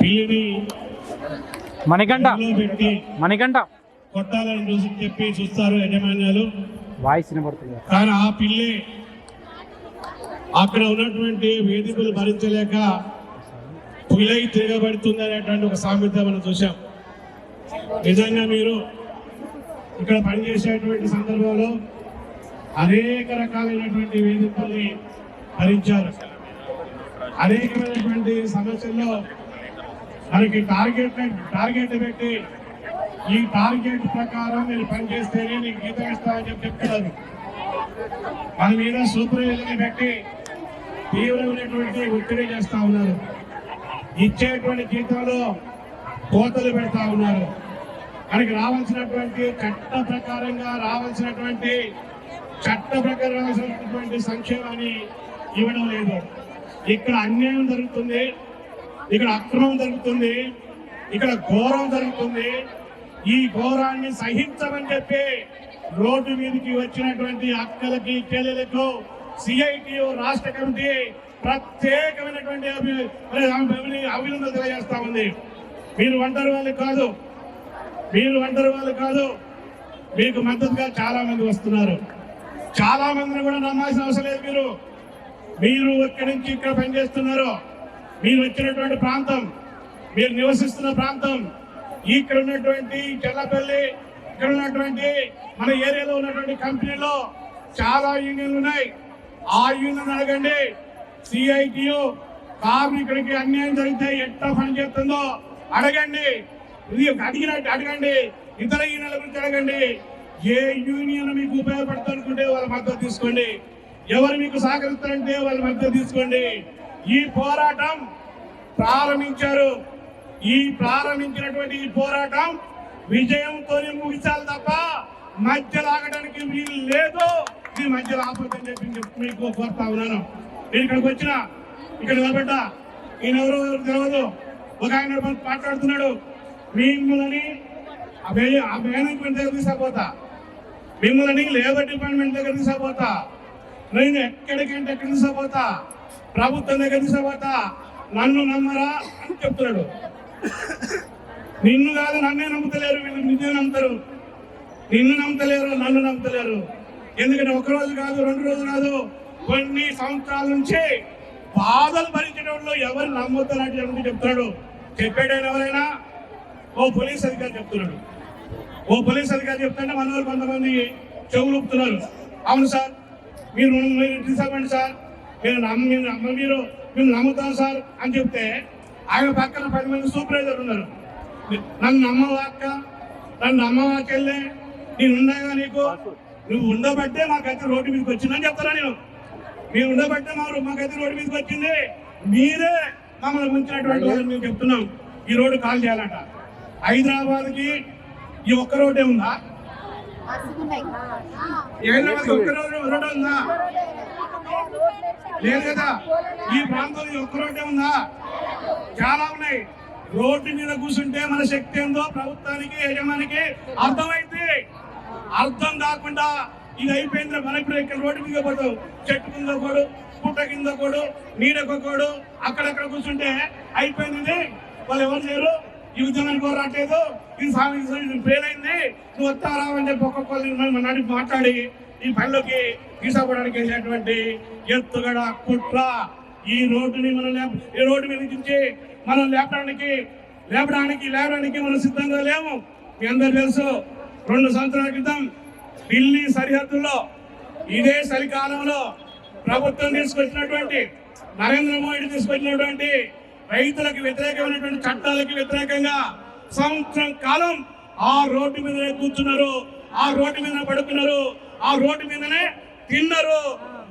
పిల్లిని మణికంఠ. ఇంట్లో పెట్టి మణికంఠ. కొట్టాలని చూసి చెప్పి చూస్తారు యజమాన్యాలు. వాయిస్ వినబడుతుంది. కానీ ఆ పిల్లి అక్కడ ఉన్నటువంటి వేదికలు భరించలేక పులై తిరగబడుతుంది అనేటువంటి ఒక సామెత మనం చూసాం నిజంగా మీరు ఇక్కడ పనిచేసేటువంటి సందర్భంలో అనేక రకాలైనటువంటి వేదికల్ని భరించారు. అనేకమైనటువంటి సమస్యల్లో మనకి టార్గెట్ టార్గెట్ పెట్టి ఈ టార్గెట్ ప్రకారం మీరు పనిచేస్తేనే నీకు గీతం ఇస్తామని చెప్పి చెప్తున్నారు. మన మీద సూపర్వైజర్ని పెట్టి తీవ్రమైనటువంటి ఒత్తిడి చేస్తా ఉన్నారు. ఇచ్చేటువంటి జీతంలో కోతలు పెడతా ఉన్నారు. మనకి రావాల్సినటువంటి చట్ట ప్రకారంగా రావాల్సినటువంటి చట్ట ప్రకారం రావాల్సినటువంటి సంక్షేమాన్ని ఇవ్వడం లేదు. ఇక్కడ అన్యాయం జరుగుతుంది. ఇక్కడ అక్రమం జరుగుతుంది. ఇక్కడ ఘోరం జరుగుతుంది. ఈ ఘోరాన్ని సహించమని చెప్పి రోడ్డు మీదకి వచ్చినటువంటి అక్కలకి చెల్లెలకు సిఐటియు రాష్ట్ర కమిటీ ప్రత్యేకమైనటువంటి అభి- అభినందనలు తెలియజేస్తా ఉంది. మీరు ఒంటరి వాళ్ళు కాదు. మీరు ఒంటరి వాళ్ళు కాదు. మీకు మద్దతుగా చాలా మంది వస్తున్నారు. చాలా మందిని కూడా నమ్మాల్సిన అవసరం లేదు మీరు. మీరు ఇక్కడి నుంచి ఇక్కడ పనిచేస్తున్నారు? మీరు వచ్చినటువంటి ప్రాంతం మీరు నివసిస్తున్న ప్రాంతం ఇక్కడ ఉన్నటువంటి చెల్లపల్లి ఇక్కడ ఉన్నటువంటి మన ఏరియాలో ఉన్నటువంటి కంపెనీలో చాలా యూనియన్లు ఉన్నాయి. ఆ యూనియన్ అడగండి. సిఐటియు కార్మికుడికి అన్యాయం జరిగితే ఎట్లా పని చేస్తుందో అడగండి. ఇది అడిగినట్టు అడగండి. ఇతర యూనియన్ల గురించి అడగండి. ఏ యూనియన్ మీకు ఉపయోగపడుతుందనుకుంటే వాళ్ళ మద్దతు తీసుకోండి. ఎవరు మీకు సహకరిస్తారంటే వాళ్ళ మద్దతు తీసుకోండి. ఈ పోరాటం ప్రారంభించారు. ఈ ప్రారంభించినటువంటి ఈ పోరాటం విజయంతోనే ముగించాలి తప్ప మధ్య లాగడానికి వీలు లేదు. ఇది మధ్యలో ఆపదని చెప్పి మీకు కోరుతా ఉన్నాను. నేను ఇక్కడికి వచ్చిన ఇక్కడ నిలబడ్డ ఈయన ఎవరు తెలియదు ఒక ఆయన మాట్లాడుతున్నాడు. మిమ్మల్ని ఆ మేనేజ్మెంట్ దగ్గర తీసుకుపోతా. మిమ్మల్ని లేబర్ డిపార్ట్మెంట్ దగ్గర తీసుకుపోతా. నేను ఎక్కడికంటే ఎక్కడ తీసుకుపోతా. ప్రభుత్వం దగ్గర తర్వాత నన్ను నమ్మరా అని చెప్తున్నాడు. నిన్ను కాదు నన్నే నమ్ముతలేరు వీళ్ళు నిన్నే నమ్ముతారు. నిన్ను నమ్ముతలేరు నన్ను నమ్ముతలేరు. ఎందుకంటే ఒక రోజు కాదు రెండు రోజులు కాదు కొన్ని సంవత్సరాల నుంచి బాధలు భరించడంలో ఎవరు నమ్ముతారంటే చెప్తున్నాడు. చెప్పాడైనా ఎవరైనా? ఓ పోలీస్ అధికారి చెప్తున్నాడు. ఓ పోలీస్ అధికారి చెప్తుంటే మన వాళ్ళు కొంతమంది చెవులు ఊపుతున్నారు. అవును సార్ మీరు మీరు తీసుకోండి సార్. మీరు నమ్మ మీరు మీరు నమ్ముతాం సార్ అని చెప్తే ఆయన పక్కన పది మంది సూపర్వైజర్ ఉన్నారు. నన్ను నమ్మవా అక్క? నన్ను నమ్మవా చెల్లె? నేను ఉన్నాగా నీకు? నువ్వు ఉండబట్టే మాకైతే రోడ్డు మీదకి వచ్చిందని చెప్తారా నేను. మీరు ఉండబట్టే మా మాకైతే రోడ్డు మీదకి వచ్చింది. మీరే మమ్మల్ని ఉంచినటువంటి వాళ్ళు మేము చెప్తున్నాం. ఈ రోడ్డు కాల్ చేయాలంట. హైదరాబాద్కి ఈ ఒక్క రోడ్డే ఉందా? హైదరాబాద్ ఒక్క రోడ్డు రోడ్డు ఉందా? లేదు కదా? ఈ ప్రాంతంలో ఒక్కరోటే ఉందా? చాలా ఉన్నాయి. రోడ్డు మీద కూర్చుంటే మన శక్తి ఏందో ప్రభుత్వానికి యజమానికి అర్థమైంది అర్థం కాకుండా ఇది అయిపోయింది మన ఇప్పుడు ఇక్కడ రోడ్డు మీద పోతాం చెట్టు కింద కోడు పుట్ట కింద కోడు నీడకు అక్కడక్కడ కూర్చుంటే అయిపోయింది. వాళ్ళు ఎవరు చేయరు ఈ ఉద్యమానికి ఎవరు రావట్లేదు? ఇది సామి ఫెయిల్ అయింది. నువ్వు వస్తారా రావని చెప్పి ఒక్కొక్కరు నడిపి మాట్లాడి ఈ పనిలోకి తీసుకోవడానికి వెళ్ళినటువంటి ఎత్తుగడ కుట్ర ఈ రోడ్డుని మనం లేప ఈ రోడ్డు మీద నుంచి మనం లేపడానికి లేపడానికి లేపడానికి మనం సిద్ధంగా లేము. మీ అందరు తెలుసు రెండు సంవత్సరాల క్రితం ఢిల్లీ సరిహద్దుల్లో ఇదే చలికాలంలో ప్రభుత్వం తీసుకొచ్చినటువంటి నరేంద్ర మోడీ తీసుకొచ్చినటువంటి రైతులకు వ్యతిరేకమైనటువంటి చట్టాలకు వ్యతిరేకంగా సంవత్సరం కాలం ఆ రోడ్డు మీదనే కూర్చున్నారు ఆ రోడ్డు మీద పడుకున్నారు. ఆ రోడ్డు మీదనే తిన్నారు.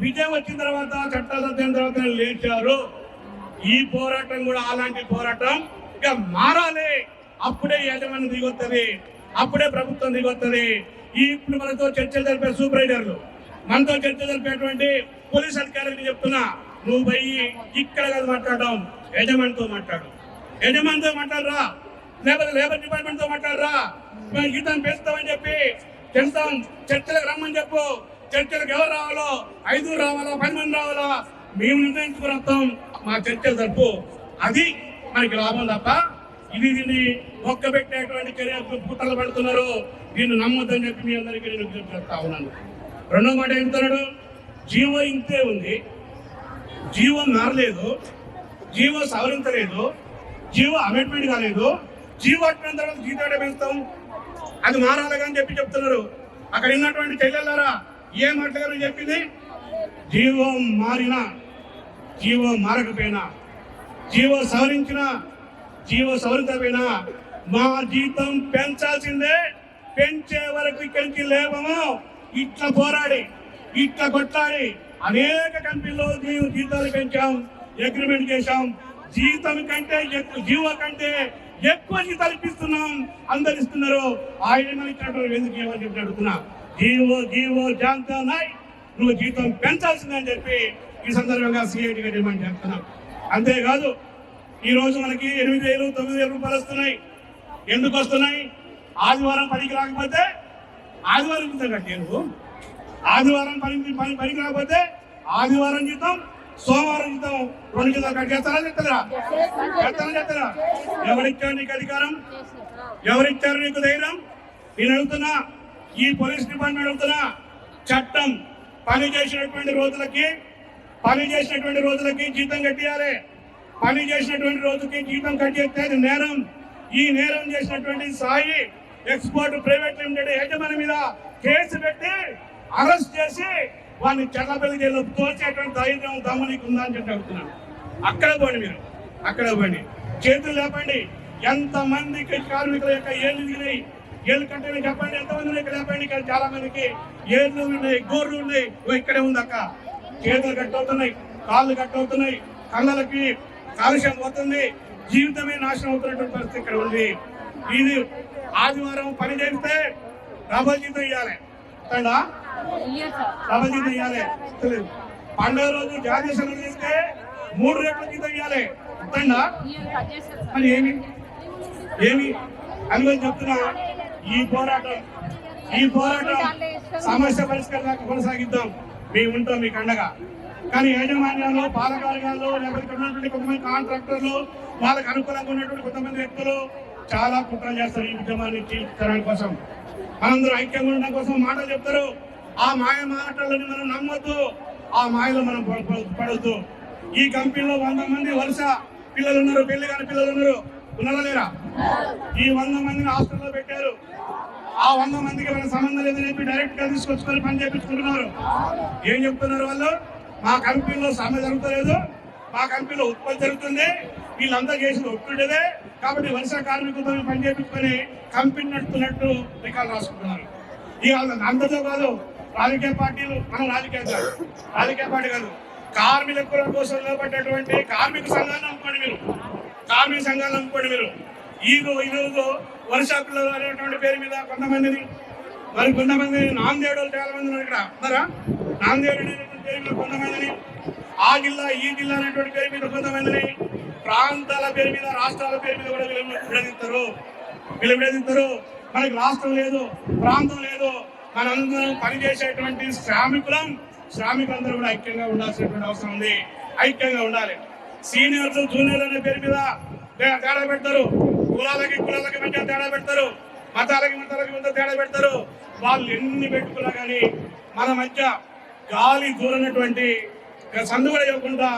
విజయం వచ్చిన తర్వాత చట్టాలు వచ్చిన తర్వాత లేచారు. ఈ పోరాటం కూడా అలాంటి పోరాటం. ఇక మారాలి. అప్పుడే యజమాని దిగొస్తుంది అప్పుడే ప్రభుత్వం దిగొస్తుంది ఈ ఇప్పుడు మనతో చర్చలు జరిపే సూపరైడర్లు మనతో చర్చ జరిపేటువంటి పోలీస్ అధికారులకు చెప్తున్నా నువ్వు పోయి ఇక్కడ కాదు మాట్లాడడం యజమానితో మాట్లాడు. యజమానితో మాట్లాడరా? లేకపోతే లేబర్ డిపార్ట్మెంట్తో మాట్లాడరా? ఇతను గీతం పెంచుతామని చెప్పి చెప్తాం చర్చలకు రమ్మని చెప్పు. చర్చలకు ఎవరు రావాలో? ఐదు రావాలా? పది మంది రావాలా? మేము నిర్ణయించుకుని వస్తాం మా చర్చలు తప్పు అది మనకి లాభం తప్ప ఇది దీన్ని మొక్క పెట్టేటువంటి చర్య పుట్టలు పెడుతున్నారు. దీన్ని నమ్మొద్దని చెప్పి మీ అందరికీ నేను విజ్ఞప్తి చేస్తా ఉన్నాను. రెండో మాట ఏమిస్తున్నాడు జీవో ఇంతే ఉంది. జీవో మారలేదు. జీవో సవరించలేదు. జీవో అమెండ్మెంట్ కాలేదు జీవో అట్టిన తర్వాత జీతాడే పెంచుతాం అది మారాలగా అని చెప్పి చెప్తున్నారు. అక్కడ ఉన్నటువంటి చెల్లెళ్ళారా ఏం అట్లగారు చెప్పింది? జీవం మారిన జీవం మారకపోయినా జీవో సవరించిన జీవో సవరించకపోయినా మా జీతం పెంచాల్సిందే. పెంచే వరకు ఇక్కడికి నుంచి లేవము. ఇట్లా పోరాడి ఇట్లా కొట్లాడి అనేక కంపెనీలో మేము జీతాలు పెంచాం అగ్రిమెంట్ చేశాం. జీతం కంటే ఎక్కువ జీవో కంటే ఎక్కువ జీతాలు ఇప్పిస్తున్నాం అందరు ఇస్తున్నారు. ఆయన ఇచ్చినటువంటి ఎందుకు ఏమని చెప్పి అడుగుతున్నా. జీవో జీవో జాంతా నాయ్ నువ్వు జీతం పెంచాల్సిందని చెప్పి ఈ సందర్భంగా సిఐటిగా డిమాండ్ చేస్తున్నాం. అంతేకాదు ఈ రోజు మనకి ఎనిమిది వేలు తొమ్మిది వేలు రూపాయలు వస్తున్నాయి. ఎందుకు వస్తున్నాయి? ఆదివారం పనికి రాకపోతే ఆదివారం జీతం కట్టే నువ్వు ఆదివారం పని పని పనికి రాకపోతే ఆదివారం జీతం సోమవారం జీతం రెండు కింద కట్ చేస్తారా చెప్తారా చేస్తారా చెప్తారా ఎవరిచ్చారు నీకు అధికారం? ఎవరిచ్చారు నీకు ధైర్యం? నేను అడుగుతున్నా ఈ పోలీస్ డిపార్ట్మెంట్ అడుగుతున్నా చట్టం పని చేసినటువంటి రోజులకి పని చేసినటువంటి రోజులకి జీతం కట్టియాలి. పని చేసినటువంటి రోజుకి జీతం కట్టేస్తే అది నేరం. ఈ నేరం చేసినటువంటి సాయి ఎక్స్పోర్ట్ ప్రైవేట్ లిమిటెడ్ యజమాని మీద కేసు పెట్టి అరెస్ట్ చేసి వాడిని చెల్లపల్లి జైల్లో తోచేటువంటి ధైర్యం దమ్ము నీకు ఉందా చెప్పి అడుగుతున్నాను. అక్కడ పోండి మీరు. అక్కడ పోండి. చేతులు లేపండి. ఎంత మందికి కార్మికుల యొక్క ఏళ్ళు దిగినాయి ఏళ్ళు కంటే చెప్పండి ఎంతమంది ఇక్కడ లేపండి? ఇక్కడ చాలా మందికి ఏళ్ళు ఉన్నాయి గోర్లు ఉన్నాయి. ఇక్కడే ఉంది అక్క. చేతులు కట్టవుతున్నాయి కాళ్ళు కట్టవుతున్నాయి కళ్ళకి కాలుష్యం పోతుంది జీవితమే నాశనం అవుతున్నటువంటి పరిస్థితి ఇక్కడ ఉంది. ఇది ఆదివారం పని చేస్తే డబల్ జీతం ఇవ్వాలి డబల్ జీతం ఇవ్వాలి పండుగ రోజు జాతీయ సెలవు చేస్తే మూడు రేట్ల జీతం ఇవ్వాలి అంతేనా? మరి ఏమి? ఏమి? అందుకని చెప్తున్నా. ఈ పోరాటం ఈ పోరాటం సమస్య పరిష్కారాలకు కొనసాగిద్దాం. మేము ఉంటాం మీకు అండగా కానీ యాజమాన్యాలు పాలకవర్గాలు లేకపోతే ఉన్నటువంటి కొంతమంది కాంట్రాక్టర్లు వాళ్ళకి అనుకూలంగా ఉన్నటువంటి కొంతమంది వ్యక్తులు చాలా కుట్రలు చేస్తారు ఈ ఉద్యమాన్ని తీర్చడానికి కోసం. మనందరూ ఐక్యంగా ఉండడం కోసం మాటలు చెప్తారు. ఆ మాయ మాటలని మనం నమ్మొద్దు. ఆ మాయలో మనం ప- ఈ కంపెనీలో వంద మంది వరుస పిల్లలు ఉన్నారు పెళ్ళి కాని పిల్లలు ఉన్నారు ఉన్నారా లేరా? ఈ వంద మందిని హాస్టల్లో పెట్టారు. ఆ వంద మందికి మన సంబంధం లేదని చెప్పి డైరెక్ట్గా తీసుకొచ్చుకొని పని చేపించుకుంటున్నారు. ఏం చెప్తున్నారు వాళ్ళు? మా కంపెనీలో సమ్మె జరుగుతలేదు. మా కంపెనీలో ఉత్పత్తి జరుగుతుంది. వీళ్ళంతా చేసిన ఒప్పుండేదే కాబట్టి వరుస కార్మికులతో పని చేపించుకొని కంపెనీ నడుపుతున్నట్టు రికార్డు రాసుకుంటున్నారు. ఇక అందరితో కాదు రాజకీయ పార్టీలు మన రాజకీయ రాజకీయ పార్టీ కాదు. కార్మికుల కోసం నిలబడ్డటువంటి కార్మిక సంఘాన్ని అనుకోండి మీరు. కార్మిక సంఘాలు అనుకోండి మీరు. ఈగో ఇదిగో ఈ అనేటువంటి పేరు మీద కొంతమందిని మరి కొంతమంది నాందేడు చాలా మంది ఉన్నారు ఇక్కడ. ఉన్నారా? నాందేడు అనేటువంటి పేరు మీద కొంతమందిని ఆ జిల్లా ఈ జిల్లా అనేటువంటి పేరు మీద కొంతమందిని ప్రాంతాల పేరు మీద రాష్ట్రాల పేరు మీద కూడా వీళ్ళు విడదీస్తారు. వీళ్ళు విడదీస్తారు. మనకి రాష్ట్రం లేదు ప్రాంతం లేదు. మనందరం పనిచేసేటువంటి శ్రామికులం శ్రామికులందరూ కూడా ఐక్యంగా ఉండాల్సినటువంటి అవసరం ఉంది. ఐక్యంగా ఉండాలి. సీనియర్స్ జూనియర్ అనే పేరు మీద తేడా పెడతారు. కులాలకి కులాలకి మధ్య తేడా పెడతారు. మతాలకి మతాలకి మధ్య తేడా పెడతారు. వాళ్ళు ఎన్ని పెట్టుకున్నా కానీ మన మధ్య గాలి దూరనటువంటి సందు కూడా ఇవ్వకుండా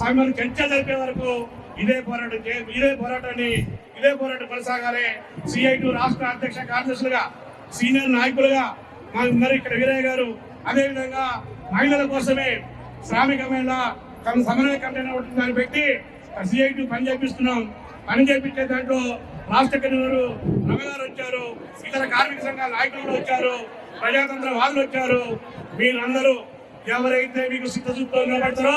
సమయం చర్చ జరిపే వరకు ఇదే పోరాటం చే ఇదే పోరాటాన్ని ఇదే పోరాటం కొనసాగాలి. సిఐటి రాష్ట్ర అధ్యక్ష కార్యదర్శులుగా సీనియర్ నాయకులుగా మాకున్నారు ఇక్కడ వీరయ్య గారు అదేవిధంగా మహిళల కోసమే శ్రామిక మహిళ తమ సమన్వయ కమిటీ దాన్ని పెట్టి సిఐటి పని చేపిస్తున్నాం. పని చేపించే దాంట్లో రాష్ట్ర కన్వీనరు రమగారు వచ్చారు ఇతర కార్మిక సంఘాల నాయకులు వచ్చారు ప్రజాతంత్ర వాళ్ళు వచ్చారు. మీరందరూ ఎవరైతే మీకు సిద్ధశుద్ధితో నిలబడతారో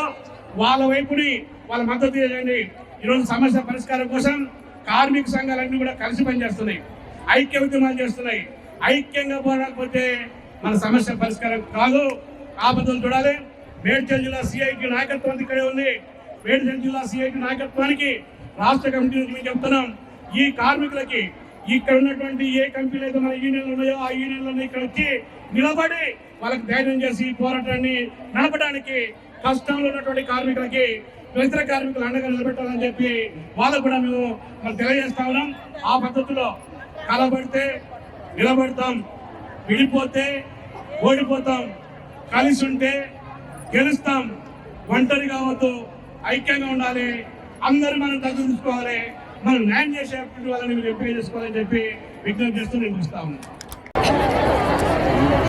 వాళ్ళ వైపుని వాళ్ళ మద్దతు చేయండి ఈరోజు సమస్య పరిష్కారం కోసం కార్మిక సంఘాలన్నీ కూడా కలిసి పనిచేస్తున్నాయి. ఐక్య ఉద్యమాలు చేస్తున్నాయి. ఐక్యంగా పోరాకపోతే మన సమస్య పరిష్కారం కాదు. ఆపదలు చూడాలి. మేడ్చల్ జిల్లా సిఐకి నాయకత్వం ఇక్కడే ఉంది. మేడ్చల్ జిల్లా సిఐకి నాయకత్వానికి రాష్ట్ర కమిటీ నుంచి మేము చెప్తున్నాం ఈ కార్మికులకి ఇక్కడ ఉన్నటువంటి ఏ కంపెనీలు అయితే మన యూనియన్లు ఉన్నాయో ఆ యూనియన్లను ఇక్కడ వచ్చి నిలబడి వాళ్ళకి ధైర్యం చేసి పోరాటాన్ని నడపడానికి కష్టంలో ఉన్నటువంటి కార్మికులకి ఇతర కార్మికులు అండగా నిలబెట్టాలని చెప్పి వాళ్ళకు కూడా మేము మనం తెలియజేస్తా ఉన్నాం. ఆ పద్ధతిలో కలబడితే నిలబడతాం. విడిపోతే ఓడిపోతాం. కలిసి ఉంటే గెలుస్తాం. ఒంటరి కావద్దు ఐక్యంగా ఉండాలి. అందరూ మనం తగ్గించుకోవాలి. చూసుకోవాలి మనం న్యాయం చేసే వాళ్ళని మీరు ఎంపిక చేసుకోవాలని చెప్పి విజ్ఞప్తి చేస్తూ నేను